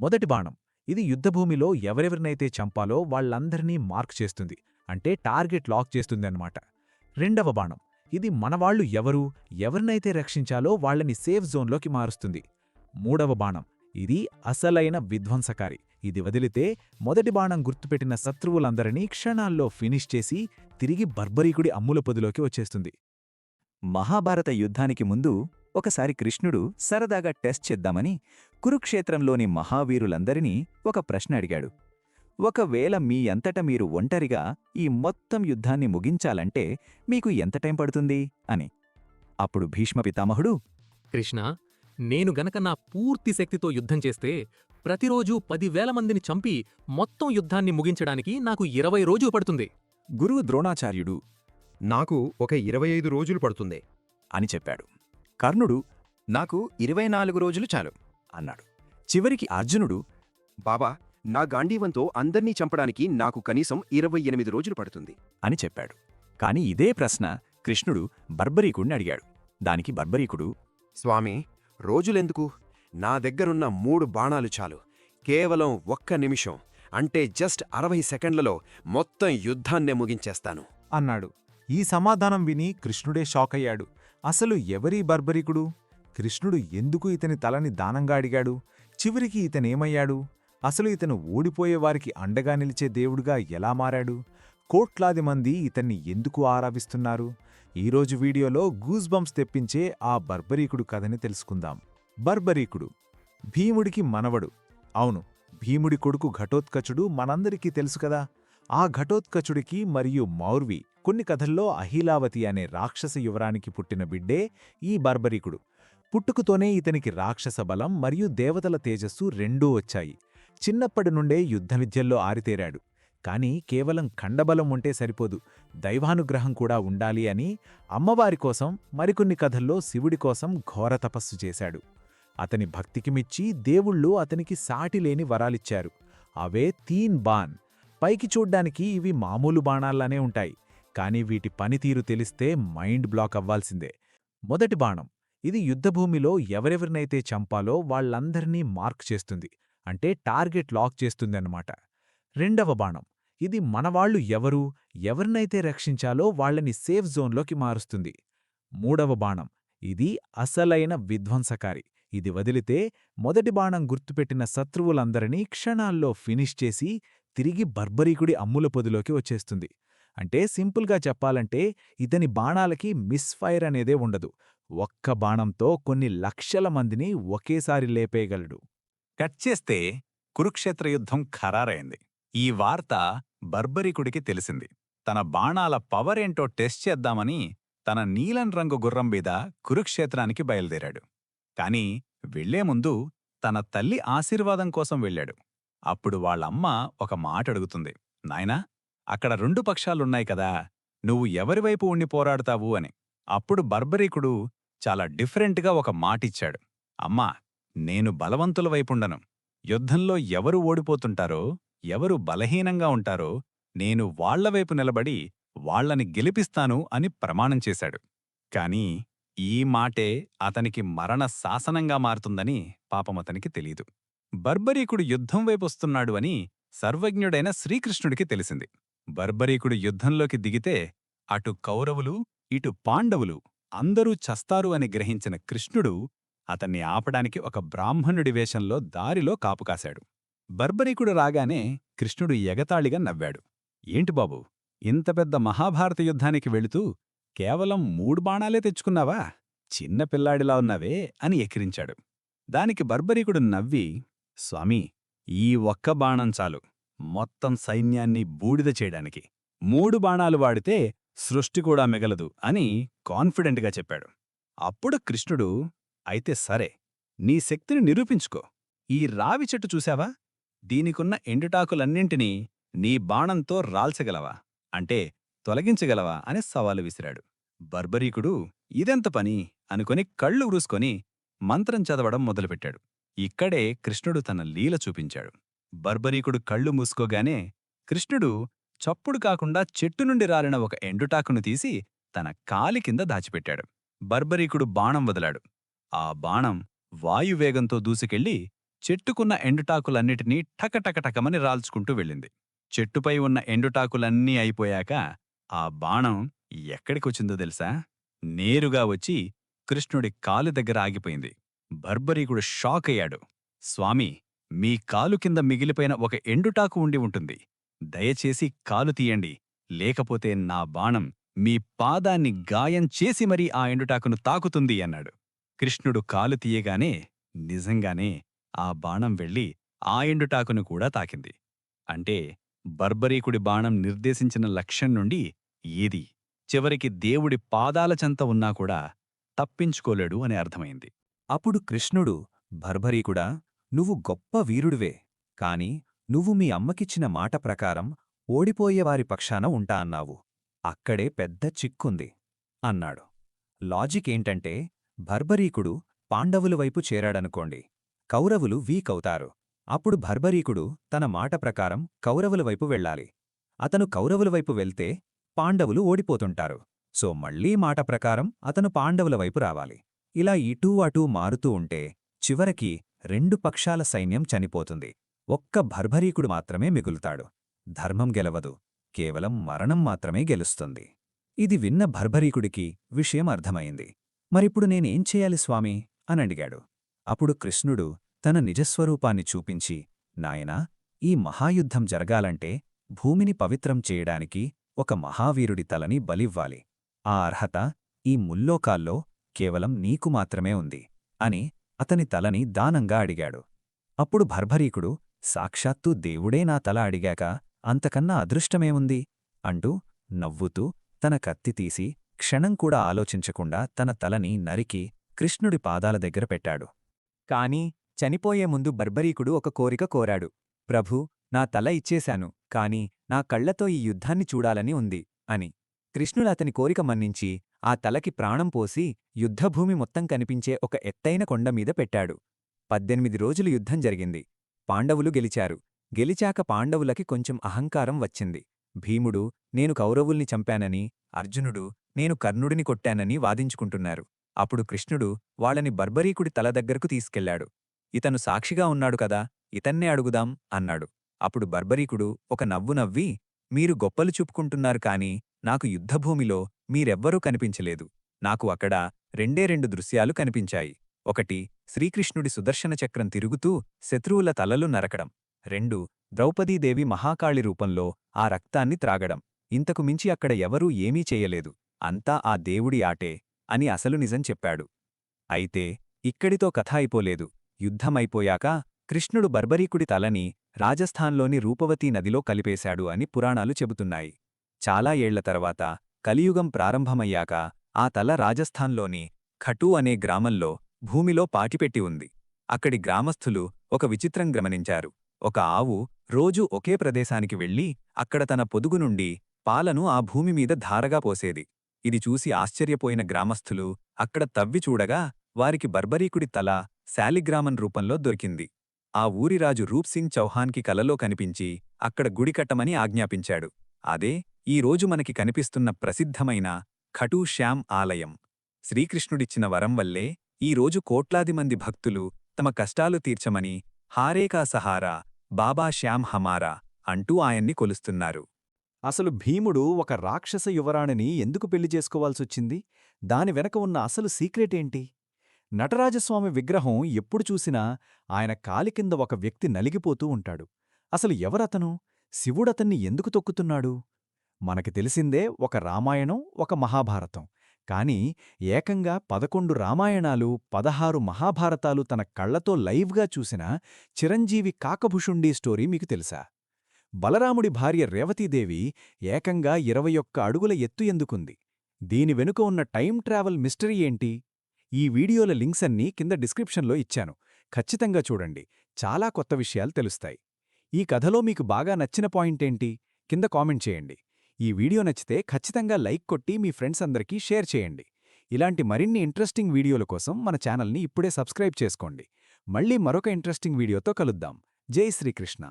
మొదటి బాణం. ఇది యుద్ధభూమిలో ఎవరెవరినైతే చంపాలో వాళ్ళందరినీ మార్క్ చేస్తుంది. అంటే టార్గెట్ లాక్ చేస్తుందన్నమాట. రెండవ బాణం. ఇది మనవాళ్ళు ఎవరు ఎవరినైతే రక్షించాలో వాళ్ళని సేఫ్ జోన్లోకి మారుస్తుంది. మూడవ బాణం. ఇది అసలైన విధ్వంసకారి. ఇది వదిలితే మొదటి బాణం గుర్తుపెట్టిన శత్రువులందరినీ క్షణాల్లో ఫినిష్ చేసి తిరిగి బర్బరీకుడి అమ్ముల పొదిలోకి వచ్చేస్తుంది. మహాభారత యుద్ధానికి ముందు ఒకసారి కృష్ణుడు సరదాగా టెస్ట్ చేద్దామని కురుక్షేత్రంలోని మహావీరులందరినీ ఒక ప్రశ్న అడిగాడు. ఒకవేళ మీ అంతట మీరు ఒంటరిగా ఈ మొత్తం యుద్ధాన్ని ముగించాలంటే మీకు ఎంత టైం పడుతుంది? అని. అప్పుడు భీష్మ పితామహుడు కృష్ణ నేను గనక నా పూర్తి శక్తితో యుద్ధం చేస్తే ప్రతిరోజూ పదివేల మందిని చంపి మొత్తం యుద్ధాన్ని ముగించడానికి నాకు ఇరవై రోజు పడుతుంది. గురువు ద్రోణాచార్యుడు నాకు ఒక ఇరవై ఐదు రోజులు పడుతుంది అని చెప్పాడు. కర్ణుడు నాకు ఇరవై నాలుగు రోజులు చాలు అన్నాడు. చివరికి అర్జునుడు బాబా నా గాంధీవంతో అందర్నీ చంపడానికి నాకు కనీసం ఇరవై ఎనిమిది రోజులు పడుతుంది అని చెప్పాడు. కాని ఇదే ప్రశ్న కృష్ణుడు బర్బరీకుడిని అడిగాడు. దానికి బర్బరీకుడు స్వామి రోజులెందుకు? నా దగ్గరున్న మూడు బాణాలు చాలు. కేవలం ఒక్క నిమిషం అంటే జస్ట్ అరవై సెకండ్లలో మొత్తం యుద్ధాన్నే ముగించేస్తాను అన్నాడు. ఈ సమాధానం విని కృష్ణుడే షాకయ్యాడు. అసలు ఎవరీ బర్బరికుడు? కృష్ణుడు ఎందుకు ఇతని తలని దానంగా అడిగాడు? చివరికి ఇతనేమయ్యాడు? అసలు ఇతను ఓడిపోయేవారికి అండగా నిలిచే దేవుడుగా ఎలా మారాడు? కోట్లాది మంది ఇతన్ని ఎందుకు ఆరాధిస్తున్నారు? ఈరోజు వీడియోలో గూజ్బంప్స్ తెప్పించే ఆ బర్బరీకుడు కథని తెలుసుకుందాం. బర్బరీకుడు. భీముడికి మనవడు. అవును భీముడి కొడుకు ఘటోత్కచుడు మనందరికీ తెలుసు కదా? ఆ ఘటోత్కచుడికి మరియు మౌర్వి కొన్ని కథల్లో అహిలావతి అనే రాక్షస యువరానికి పుట్టిన బిడ్డే ఈ బర్బరీకుడు. పుట్టుకతోనే ఇతనికి రాక్షస బలం మరియు దేవతల తేజస్సు రెండూ వచ్చాయి. చిన్నప్పటి నుండే యుద్ధ విద్యల్లో ఆరితేరాడు. కాని కేవలం ఖండబలం ఉంటే సరిపోదు. దైవానుగ్రహం కూడా ఉండాలి అని అమ్మవారి కోసం మరికొన్ని కథల్లో శివుడి కోసం ఘోర తపస్సు చేశాడు. అతని భక్తికి మిచ్చి దేవుళ్ళు అతనికి సాటిలేని వరాలిచ్చారు. అవే తీన్ బాన్. పైకి చూడ్డానికి ఇవి మామూలు బాణాల్లానే ఉంటాయి. కానీ వీటి పనితీరు తెలిస్తే మైండ్ బ్లాక్ అవ్వాల్సిందే. మొదటి బాణం ఇది యుద్ధభూమిలో ఎవరెవరినైతే చంపాలో వాళ్ళందరినీ మార్క్ చేస్తుంది అంటే టార్గెట్ లాక్ చేస్తుందన్నమాట. రెండవ బాణం ఇది మనవాళ్ళు ఎవరు ఎవరినైతే రక్షించాలో వాళ్ళని సేఫ్ జోన్లోకి మారుస్తుంది. మూడవ బాణం ఇది అసలైన విధ్వంసకారి ఇది వదిలితే మొదటి బాణం గుర్తుపెట్టిన శత్రువులందరినీ క్షణాల్లో ఫినిష్ చేసి తిరిగి బర్బరీకుడి అమ్ముల పొదిలోకి వచ్చేస్తుంది. అంటే సింపుల్గా చెప్పాలంటే ఇతని బాణాలకి మిస్ఫైర్ అనేదే ఉండదు. ఒక్క బాణంతో కొన్ని లక్షల మందిని ఒకేసారి లేపేయగలడు. కట్ చేస్తే కురుక్షేత్ర యుద్ధం ఖరారైంది. ఈ వార్త బర్బరీకుడికి తెలిసింది. తన బాణాల పవర్ ఏంటో టెస్ట్ చేద్దామని తన నీలం రంగు గుర్రం మీద కురుక్షేత్రానికి బయలుదేరాడు. కాని వెళ్ళే ముందు తన తల్లి ఆశీర్వాదం కోసం వెళ్ళాడు. అప్పుడు వాళ్ళమ్మ ఒక మాట అడుగుతుంది నాయనా అక్కడ రెండు పక్షాలున్నాయి కదా నువ్వు ఎవరివైపు ఉండి పోరాడతావు అని. అప్పుడు బర్బరీకుడు చాలా డిఫరెంట్గా ఒక మాటిచ్చాడు. అమ్మా నేను బలవంతుల వైపుండను. యుద్ధంలో ఎవరు ఓడిపోతుంటారో ఎవరు బలహీనంగా ఉంటారో నేను వాళ్ళవైపు నిలబడి వాళ్ళని గెలిపిస్తాను అని ప్రమాణం చేశాడు. కాని ఈ మాటే అతనికి మరణ శాసనంగా మారుతుందని పాపమతనికి తెలీదు. బర్బరీకుడు యుద్ధం వైపొస్తున్నాడు అని సర్వజ్ఞుడైన శ్రీకృష్ణుడికి తెలిసింది. బర్బరీకుడు యుద్ధంలోకి దిగితే అటు కౌరవులు ఇటు పాండవులు అందరూ చస్తారు అని గ్రహించిన కృష్ణుడు అతన్ని ఆపడానికి ఒక బ్రాహ్మణుడి వేషంలో దారిలో కాపుకాశాడు బర్బరీకుడు రాగానే కృష్ణుడు ఎగతాళిగా నవ్వాడు. ఏంటి బాబు ఇంత పెద్ద మహాభారత యుద్ధానికి వెళుతూ కేవలం మూడు బాణాలే తెచ్చుకున్నావా? చిన్న పిల్లాడిలా ఉన్నావే? అని ఎక్కిరించాడు. దానికి బర్బరీకుడు నవ్వి స్వామీ ఈ ఒక్క బాణం చాలు. మొత్తం సైన్యాన్ని బూడిద చేయడానికి. మూడు బాణాలు వాడితే సృష్టి కూడా మిగలదు అని కాన్ఫిడెంట్గా చెప్పాడు. అప్పుడు కృష్ణుడు అయితే సరే నీ శక్తిని నిరూపించుకో. ఈ రావి చెట్టు చూశావా? దీనికున్న ఎండుటాకులన్నింటినీ నీ బాణంతో రాల్చగలవా? అంటే తొలగించగలవా? అని సవాలు విసిరాడు. బర్బరీకుడు ఇదెంత పని? అనుకొని కళ్ళు ఉరుసుకొని మంత్రం చదవడం మొదలుపెట్టాడు. ఇక్కడే కృష్ణుడు తన లీల చూపించాడు. బర్బరీకుడు కళ్ళు మూసుకోగానే కృష్ణుడు చప్పుడు కాకుండా చెట్టు నుండి రాలిన ఒక ఎండుటాకును తీసి తన కాలి కింద దాచిపెట్టాడు. బర్బరీకుడు బాణం వదిలాడు. ఆ బాణం వాయువేగంతో దూసుకెళ్ళి చెట్టుకున్న ఎండుటాకులన్నిటినీ టకటకటకమని రాల్చుకుంటూ వెళ్ళింది. చెట్టుపై ఉన్న ఎండుటాకులన్నీ అయిపోయాక ఆ బాణం ఎక్కడికొచ్చిందో తెలుసా? నేరుగా వచ్చి కృష్ణుడి కాలు దగ్గర ఆగిపోయింది. బర్బరీకుడు షాక్ అయ్యాడు స్వామి మీ కాలు కింద మిగిలిపోయిన ఒక ఎండుటాకు ఉండి ఉంటుంది. దయచేసి కాలు తీయండి. లేకపోతే నా బాణం మీ పాదాన్ని గాయం చేసి మరీ ఆ ఎండుటాకును తాకుతుంది అన్నాడు. కృష్ణుడు కాలు తీయగానే నిజంగానే ఆ బాణం వెళ్ళి ఆ ఎండుటాకును కూడా తాకింది. అంటే బర్బరీకుడి బాణం నిర్దేశించిన లక్ష్యం నుండి ఏది? చివరికి దేవుడి పాదాల చెంత ఉన్నా కూడా తప్పించుకోలేడు అని అర్థమైంది. అప్పుడు కృష్ణుడు భర్భరీకుడా నువ్వు గొప్ప వీరుడివే కాని నువ్వు మీ అమ్మకిచ్చిన మాట ప్రకారం ఓడిపోయేవారి పక్షాన ఉంటా అన్నావు. అక్కడే పెద్ద చిక్కుంది అన్నాడు. లాజిక్ ఏంటంటే భర్భరీకుడు పాండవుల వైపు చేరాడనుకోండి కౌరవులు వీక్ అవుతారు అప్పుడు భర్భరీకుడు తన మాట ప్రకారం కౌరవుల వైపు వెళ్ళాలి. అతను కౌరవుల వైపు వెళ్తే పాండవులు ఓడిపోతుంటారు. సో మళ్ళీ మాట ప్రకారం అతను పాండవుల వైపు రావాలి. ఇలా ఇటూ అటూ మారుతూ ఉంటే చివరికి రెండు పక్షాల సైన్యం చనిపోతుంది. ఒక్క భర్భరీకుడు మాత్రమే మిగులుతాడు. ధర్మం గెలవదు. కేవలం మరణం మాత్రమే గెలుస్తుంది. ఇది విన్న భర్భరీకుడికి విషయం అర్థమైంది. మరిప్పుడు నేనేం చేయాలి స్వామి? అని అడిగాడు. అప్పుడు కృష్ణుడు తన నిజస్వరూపాన్ని చూపించి నాయనా ఈ మహాయుద్ధం జరగాలంటే భూమిని పవిత్రం చేయడానికి ఒక మహావీరుడి తలని బలివ్వాలి. ఆ అర్హత ఈ ముల్లోకాల్లో కేవలం నీకు మాత్రమే ఉంది అని అతని తలని దానంగా అడిగాడు. అప్పుడు భర్భరీకుడు సాక్షాత్తు దేవుడే నా తల అడిగాక అంతకన్నా అదృష్టమేముంది? అంటూ నవ్వుతూ తన కత్తి తీసి క్షణం కూడా ఆలోచించకుండా తన తలని నరికి కృష్ణుడి పాదాల దగ్గర పెట్టాడు. కాని చనిపోయే ముందు బర్బరీకుడు ఒక కోరిక కోరాడు. ప్రభూ నా తల ఇచ్చేశాను కాని నా కళ్ళతో ఈ యుద్ధాన్ని చూడాలని ఉంది అని. కృష్ణుడు అతని కోరిక మన్నించి ఆ తలకి ప్రాణం పోసి యుద్ధభూమి మొత్తం కనిపించే ఒక ఎత్తైన కొండమీద పెట్టాడు. పద్దెనిమిది రోజులు యుద్ధం జరిగింది. పాండవులు గెలిచారు. గెలిచాక పాండవులకి కొంచెం అహంకారం వచ్చింది. భీముడు నేను కౌరవుల్ని చంపానని అర్జునుడు నేను కర్ణుడిని కొట్టానని వాదించుకుంటున్నారు. అప్పుడు కృష్ణుడు వాళ్ళని బర్బరీకుడి తల దగ్గరకు తీసుకెళ్ళాడు ఇతను సాక్షిగా ఉన్నాడు కదా ఇతన్నే అడుగుదాం అన్నాడు. అప్పుడు బర్బరీకుడు ఒక నవ్వు నవ్వి మీరు గొప్పలు చూపుకుంటున్నారు కాని నాకు యుద్ధభూమిలో మీరెవ్వరూ కనిపించలేదు. నాకు అక్కడ రెండే రెండు దృశ్యాలు కనిపించాయి. ఒకటి శ్రీకృష్ణుడి సుదర్శన చక్రం తిరుగుతూ శత్రువుల తలలు నరకడం. రెండు ద్రౌపదీదేవి మహాకాళి రూపంలో ఆ రక్తాన్ని త్రాగడం. ఇంతకు మించి అక్కడ ఎవరూ ఏమీ చేయలేదు. అంతా ఆ దేవుడి ఆటే అని అసలు నిజం చెప్పాడు. అయితే ఇక్కడితో కథ అయిపోలేదు. యుద్ధమైపోయాక కృష్ణుడు బర్బరీకుడి తలని రాజస్థాన్లోని రూపవతీ నదిలో కలిపేశాడు అని పురాణాలు చెబుతున్నాయి. చాలా ఏళ్ళ తర్వాత కలియుగం ప్రారంభమయ్యాక ఆ తల రాజస్థాన్లోని ఖటూ అనే గ్రామంలో భూమిలో పాటిపెట్టి ఉంది. అక్కడి గ్రామస్థులు ఒక విచిత్రం గమనించారు. ఒక ఆవు రోజూ ఒకే ప్రదేశానికి వెళ్ళి అక్కడ తన పొదుగు నుండి పాలను ఆ భూమి మీద ధారగా పోసేది. ఇది చూసి ఆశ్చర్యపోయిన గ్రామస్థులు అక్కడ తవ్వి చూడగా వారికి బర్బరీకుడి తల శాలిగ్రామన్ రూపంలో దొరికింది. ఆ ఊరిరాజు రూప్సింగ్ చౌహాన్కి కలలో కనిపించి అక్కడ గుడి కట్టమని ఆజ్ఞాపించాడు. అదే ఈ రోజు మనకి కనిపిస్తున్న ప్రసిద్ధమైన ఖటూ శ్యామ్ ఆలయం. శ్రీకృష్ణుడిచ్చిన వరం వల్లే ఈరోజు కోట్లాది మంది భక్తులు తమ కష్టాలు తీర్చమని హారేకా సహారా బాబా శ్యామ్ హమారా అంటూ ఆయన్ని కొలుస్తున్నారు. అసలు భీముడు ఒక రాక్షస యువరాణిని ఎందుకు పెళ్ళి చేసుకోవాల్సొచ్చింది? దాని వెనక ఉన్న అసలు సీక్రెట్ ఏంటి? నటరాజస్వామి విగ్రహం ఎప్పుడు చూసినా ఆయన కాలి కింద ఒక వ్యక్తి నలిగిపోతూ ఉంటాడు. అసలు ఎవరతను? శివుడతన్ని ఎందుకు తొక్కుతున్నాడు? మనకి తెలిసిందే ఒక రామాయణం ఒక మహాభారతం. కాని ఏకంగా పదకొండు రామాయణాలు పదహారు మహాభారతాలు తన కళ్ళతో లైవ్గా చూసిన చిరంజీవి కాకభుషుండీ స్టోరీ మీకు తెలుసా? బలరాముడి భార్య రేవతీదేవి ఏకంగా ఇరవై ఒక్క అడుగుల ఎత్తు ఎందుకుంది? దీని వెనుక ఉన్న టైం ట్రావెల్ మిస్టరీ ఏంటి? ఈ వీడియోల లింక్స్ అన్నీ కింద డిస్క్రిప్షన్లో ఇచ్చాను. ఖచ్చితంగా చూడండి. చాలా కొత్త విషయాలు తెలుస్తాయి. ఈ కథలో మీకు బాగా నచ్చిన పాయింటేంటి కింద కామెంట్ చేయండి. ఈ వీడియో నచ్చితే ఖచ్చితంగా లైక్ కొట్టి మీ ఫ్రెండ్స్ అందరికీ షేర్ చేయండి. ఇలాంటి మరిన్ని ఇంట్రెస్టింగ్ వీడియోల కోసం మన ఛానల్ని ఇప్పుడే సబ్స్క్రైబ్ చేసుకోండి. మళ్ళీ మరొక ఇంట్రెస్టింగ్ వీడియోతో కలుద్దాం. జై శ్రీకృష్ణ.